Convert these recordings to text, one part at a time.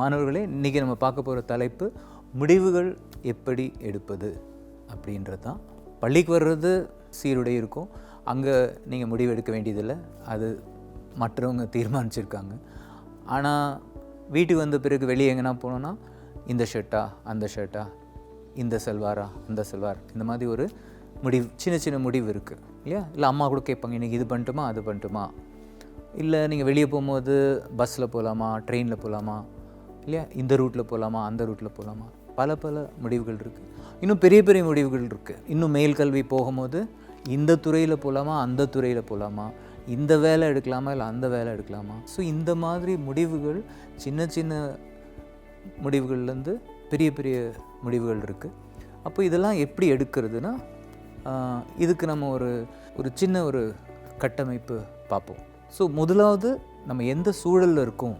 மாணவர்களே இன்றைக்கி நம்ம பார்க்க போகிற தலைப்பு முடிவுகள் எப்படி எடுப்பது? அப்படின்றது தான். பள்ளிக்கு வர்றது சீருடை இருக்கும். அங்கே நீங்கள் முடிவு எடுக்க வேண்டியதில்லை. அது மற்றவங்க தீர்மானிச்சிருக்காங்க. ஆனால் வீட்டுக்கு வந்த பிறகு வெளியே எங்கன்னா போனோன்னா இந்த ஷர்ட்டா அந்த ஷர்ட்டா இந்த செல்வாரா அந்த செல்வார் இந்த மாதிரி ஒரு முடிவு சின்ன சின்ன முடிவு இருக்குது இல்லையா? இல்லை அம்மா கூட கேட்பாங்க இன்றைக்கி இது பண்ணட்டுமா அது பண்ணட்டுமா? இல்லை நீங்கள் வெளியே போகும்போது பஸ்ஸில் போகலாமா ட்ரெயினில் போகலாமா இல்லையா? இந்த ரூட்டில் போகலாமா அந்த ரூட்டில் போகலாமா பல பல முடிவுகள் இருக்குது இன்னும் பெரிய பெரிய முடிவுகள் இருக்குது இன்னும் மேல் கல்வி போகும்போது இந்த துறையில் போகலாமா அந்த துறையில் போகலாமா இந்த வேலை எடுக்கலாமா? இல்லை அந்த வேலை எடுக்கலாமா? ஸோ இந்த மாதிரி முடிவுகள் சின்ன சின்ன முடிவுகள்லேருந்து பெரிய பெரிய முடிவுகள் இருக்குது அப்போ இதெல்லாம் எப்படி எடுக்கிறதுனா இதுக்கு நம்ம ஒரு ஒரு சின்ன ஒரு கட்டமைப்பு பார்ப்போம். ஸோ முதலாவது நம்ம எந்த சூழலில் இருக்கோம்?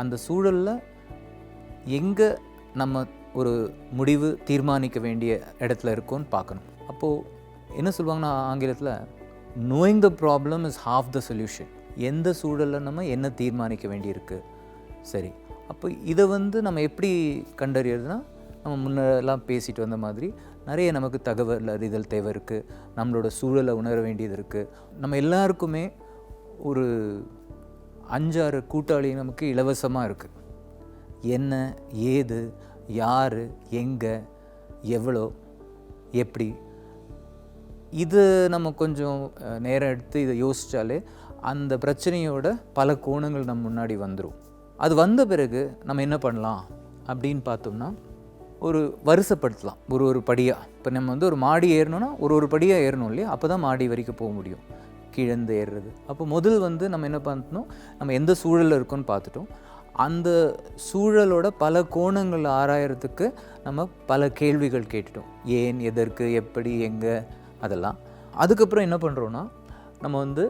அந்த சூழலில் எங்கே நம்ம ஒரு முடிவு தீர்மானிக்க வேண்டிய இடத்துல இருக்கோன்னு பார்க்கணும். அப்போது என்ன சொல்லுவாங்கன்னா ஆங்கிலத்தில் knowing the problem is half the solution எந்த சூழலில் நம்ம என்ன தீர்மானிக்க வேண்டியிருக்கு? சரி அப்போ இதை வந்து நம்ம எப்படி கண்டறியறதுனா நம்ம முன்னெல்லாம் பேசிட்டு வந்த மாதிரி நிறைய நமக்கு தகவல் அறிதல் தேவை இருக்குது நம்மளோட சூழலை உணர வேண்டியது இருக்குது நம்ம எல்லாருக்குமே ஒரு அஞ்சாறு கூட்டாளி நமக்கு இலவசமாக இருக்குது என்ன ஏது யார் எங்கே எவ்வளோ எப்படி? இது நம்ம கொஞ்சம் நேரம் எடுத்து இதை யோசித்தாலே அந்த பிரச்சனையோட பல கோணங்கள் நம்ம முன்னாடி வந்துடும் அது வந்த பிறகு நம்ம என்ன பண்ணலாம் அப்படின்னு பார்த்தோம்னா ஒரு வரிசைப்படுத்தலாம். ஒரு ஒரு படியாக இப்போ நம்ம வந்து ஒரு மாடி ஏறணும்னா ஒரு ஒரு படியாக ஏறணும் இல்லையா? அப்போ தான் மாடி வரைக்கும் போக முடியும். கீழேந்து ஏறுறது. அப்போ முதல் வந்து நம்ம என்ன பண்ணணும்? நம்ம எந்த சூழலில் இருக்கோம்னு பார்த்துட்டோம். அந்த சூழலோட பல கோணங்கள் ஆராயறதுக்கு நம்ம பல கேள்விகள் கேட்டுட்டோம். ஏன் எதற்கு எப்படி எங்கே அதெல்லாம். அதுக்கப்புறம் என்ன பண்ணுறோன்னா நம்ம வந்து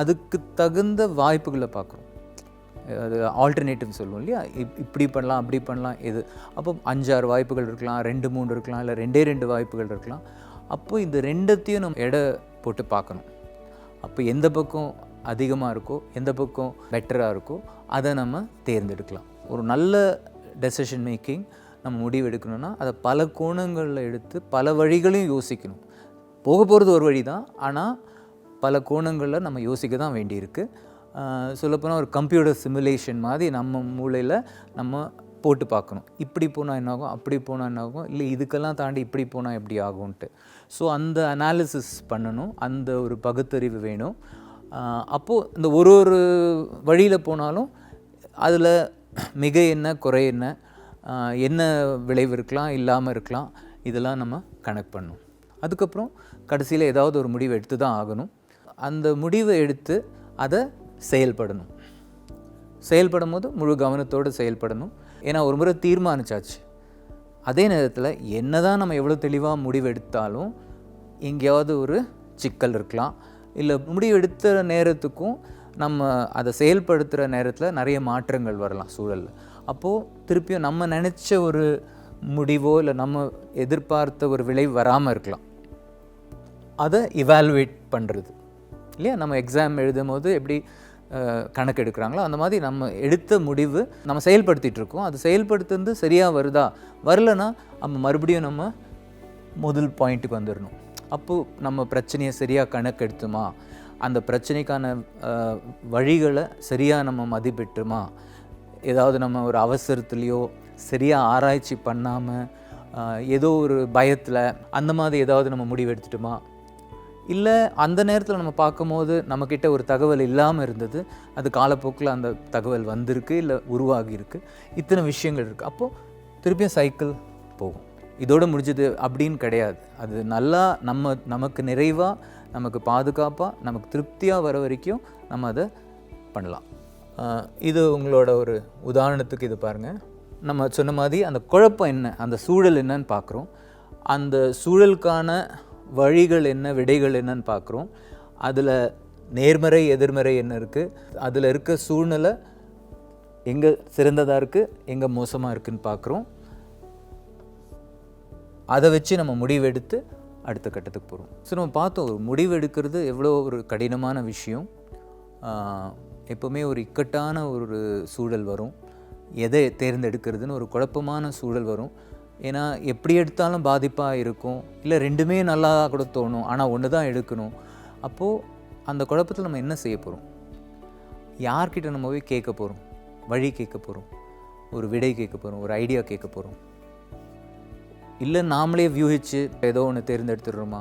அதுக்கு தகுந்த வாய்ப்புகளை பார்க்குறோம். அது ஆல்டர்னேட்டிவ் சொல்லுவோம் இல்லையா? இப் இப்படி பண்ணலாம் அப்படி பண்ணலாம் எது. அப்போ அஞ்சாறு வாய்ப்புகள் இருக்கலாம் ரெண்டு மூணு இருக்கலாம் இல்லை ரெண்டே ரெண்டு வாய்ப்புகள் இருக்கலாம். அப்போ இந்த ரெண்டத்தையும் நம்ம எடை போட்டு பார்க்கணும். அப்போ எந்த பக்கம் அதிகமாக இருக்கோ எந்த பக்கம் பெட்டராக இருக்கோ அதை நம்ம தேர்ந்தெடுக்கலாம். ஒரு நல்ல டெசிஷன் மேக்கிங் நம்ம முடிவு எடுக்கணும்னா அதை பல கோணங்களில் எடுத்து பல வழிகளையும் யோசிக்கணும். போக போகிறது ஒரு வழி தான் ஆனால் பல கோணங்களில் நம்ம யோசிக்க தான் வேண்டியிருக்கு. சொல்லப்போனால் ஒரு கம்ப்யூட்டர் சிமுலேஷன் மாதிரி நம்ம மூளையில் நம்ம போட்டு பார்க்கணும். இப்படி போனால் என்ன ஆகும் அப்படி போனால் என்ன ஆகும் இல்லை இதுக்கெல்லாம் தாண்டி இப்படி போனால் எப்படி ஆகும்ன்ட்டு. ஸோ அந்த அனாலிசிஸ் பண்ணணும். அந்த ஒரு பகுத்தறிவு வேணும். அப்போது இந்த ஒரு ஒரு வழியில் போனாலும் அதில் மிக என்ன குறை என்ன என்ன விளைவு இருக்கலாம் இல்லாமல் இருக்கலாம் இதெல்லாம் நம்ம கணக்கு பண்ணணும். அதுக்கப்புறம் கடைசியில் ஏதாவது ஒரு முடிவு எடுத்து தான் ஆகணும். அந்த முடிவை எடுத்து அதை செயல்படணும். செயல்படும் போது முழு கவனத்தோடு செயல்படணும். ஏன்னா ஒரு முறை தீர்மானிச்சாச்சு. அதே நேரத்தில் என்னதான் நம்ம எவ்வளோ தெளிவாக முடிவெடுத்தாலும் எங்கேயாவது ஒரு சிக்கல் இருக்கலாம். இல்லை முடிவெடுத்த நேரத்துக்கும் நம்ம அதை செயல்படுத்துகிற நேரத்தில் நிறைய மாற்றங்கள் வரலாம் சூழலில். அப்போது திருப்பியும் நம்ம நினச்ச ஒரு முடிவோ இல்லை நம்ம எதிர்பார்த்த ஒரு விளைவு வராமல் இருக்கலாம். அதை இவால்வேட் பண்ணுறது இல்லையா? நம்ம எக்ஸாம் எழுதும் போது எப்படி கணக்கெடுக்கிறாங்களோ கணக்கு எடுக்கிறாங்களோ அந்த மாதிரி நம்ம எடுத்த முடிவு நம்ம செயல்படுத்திகிட்டு இருக்கோம் அது செயல்படுத்துறது சரியாக வருதா? வரலன்னா நம்ம மறுபடியும் நம்ம முதல் பாயிண்ட்டுக்கு வந்துடணும் அப்போது நம்ம பிரச்சனையை சரியாக கணக்கு எடுத்துமா அந்த பிரச்சனைக்கான வழிகளை சரியாக நம்ம மதிப்பிட்டுமா? ஏதாவது நம்ம ஒரு அவசரத்துலேயோ சரியாக ஆராய்ச்சி பண்ணாமல் ஏதோ ஒரு பயத்தில் அந்த மாதிரி ஏதாவது நம்ம முடிவு எடுத்துட்டோமா இல்லை அந்த நேரத்தில் நம்ம பார்க்கும்போது நம்மக்கிட்ட ஒரு தகவல் இல்லாமல் இருந்தது. அது காலப்போக்கில் அந்த தகவல் வந்திருக்கு இல்லை உருவாகியிருக்கு. இத்தனை விஷயங்கள் இருக்குது அப்போது திருப்பியும் சைக்கிள் போகும். இதோடு முடிஞ்சது அப்படின்னு கிடையாது. அது நல்லா நம்ம நமக்கு நிறைவாக நமக்கு பாதுகாப்பாக நமக்கு திருப்தியாக வர வரைக்கும் நம்ம அதை பண்ணலாம். இது உங்களோட ஒரு உதாரணத்துக்கு இது பாருங்கள் நம்ம சொன்ன மாதிரி அந்த குழப்பம் என்ன அந்த சூழல் என்னன்னு பார்க்குறோம். அந்த சூழலுக்கான வழிகள் என்ன விடைகள் என்னன்னு பார்க்குறோம். அதில் நேர்மறை எதிர்மறை என்ன இருக்குது அதில் இருக்க சூழ்நிலை எங்கே சிறந்ததாக இருக்குது எங்கே மோசமாக இருக்குன்னு பார்க்குறோம். அதை வச்சு நம்ம முடிவெடுத்து அடுத்த கட்டத்துக்கு போகிறோம் ஸோ நம்ம பார்த்தோம் ஒரு முடிவு எடுக்கிறது எவ்வளோ ஒரு கடினமான விஷயம். எப்போவுமே ஒரு இக்கட்டான ஒரு சூழல் வரும். எதை தேர்ந்தெடுக்கிறதுன்னு ஒரு குழப்பமான சூழல் வரும். ஏன்னா எப்படி எடுத்தாலும் பாதிப்பாக இருக்கும். இல்லை ரெண்டுமே நல்லா கூட தோணும். ஆனால் ஒன்று தான் எடுக்கணும். அப்போது அந்த குழப்பத்தில் நம்ம என்ன செய்ய போகிறோம் யார்கிட்ட நம்ம போய் கேட்க போகிறோம் வழி கேட்க போகிறோம் ஒரு விடை கேட்க போகிறோம் ஒரு ஐடியா கேட்க போகிறோம் இல்லை நாமளே வியூகிச்சு ஏதோ ஒன்று தேர்ந்தெடுத்துடுறோமா?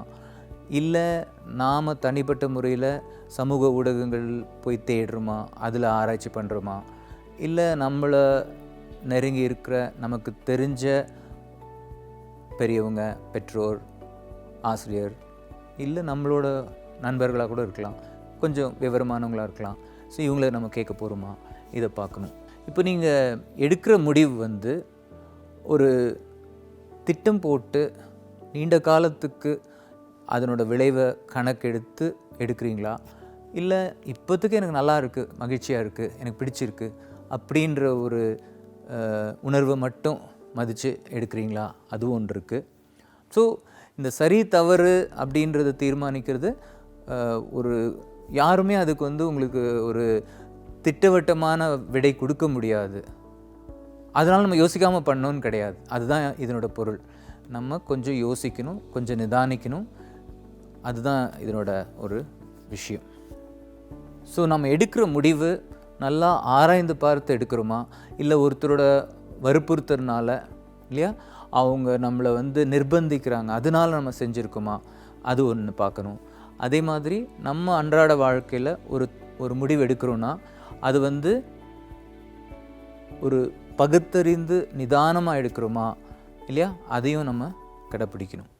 இல்லை நாம் தனிப்பட்ட முறையில் சமூக ஊடகங்கள் போய் தேடுறோமா? அதில் ஆராய்ச்சி பண்ணுறோமா இல்லை நம்மளை நெருங்கி இருக்கிற நமக்கு தெரிஞ்ச பெரியவங்க பெற்றோர் ஆசிரியர் இல்லை நம்மளோட நண்பர்களாக கூட இருக்கலாம். கொஞ்சம் விவரமானவங்களாக இருக்கலாம். ஸோ இவங்கள நம்ம கேட்க போகிறோமா இதை பார்க்கணும். இப்போ நீங்கள் எடுக்கிற முடிவு வந்து ஒரு திட்டம் போட்டு நீண்ட காலத்துக்கு அதனோட விளைவை கணக்கெடுத்து எடுக்கிறீங்களா? இல்லை இப்போத்துக்கு எனக்கு நல்லா இருக்குது மகிழ்ச்சியாக இருக்குது எனக்கு பிடிச்சிருக்கு அப்படின்ற ஒரு உணர்வை மட்டும் மதித்து எடுக்கிறீங்களா? அதுவும் ஒன்று இருக்குது ஸோ இந்த சரி தவறு அப்படின்றத தீர்மானிக்கிறது ஒரு யாருமே அதுக்கு வந்து உங்களுக்கு ஒரு திட்டவட்டமான விடை கொடுக்க முடியாது. அதனால் நம்ம யோசிக்காமல் பண்ணோன்னு கிடையாது. அதுதான் இதனோட பொருள். நம்ம கொஞ்சம் யோசிக்கணும் கொஞ்சம் நிதானிக்கணும். அதுதான் இதனோட ஒரு விஷயம். ஸோ நம்ம எடுக்கிற முடிவு நல்லா ஆராய்ந்து பார்த்து எடுக்கிறோமா? இல்லை ஒருத்தரோட வற்புறுத்தறனால இல்லையா? அவங்க நம்மளை வந்து நிர்பந்திக்கிறாங்க. அதனால நம்ம செஞ்சுருக்கோமா? அது ஒன்று பார்க்கணும். அதே மாதிரி நம்ம அன்றாட வாழ்க்கையில் ஒரு ஒரு முடிவு எடுக்கிறோன்னா அது வந்து ஒரு பகுத்தறிந்து நிதானமாக எடுக்கிறோமா? இல்லையா? அதையும் நம்ம கடைப்பிடிக்கணும்.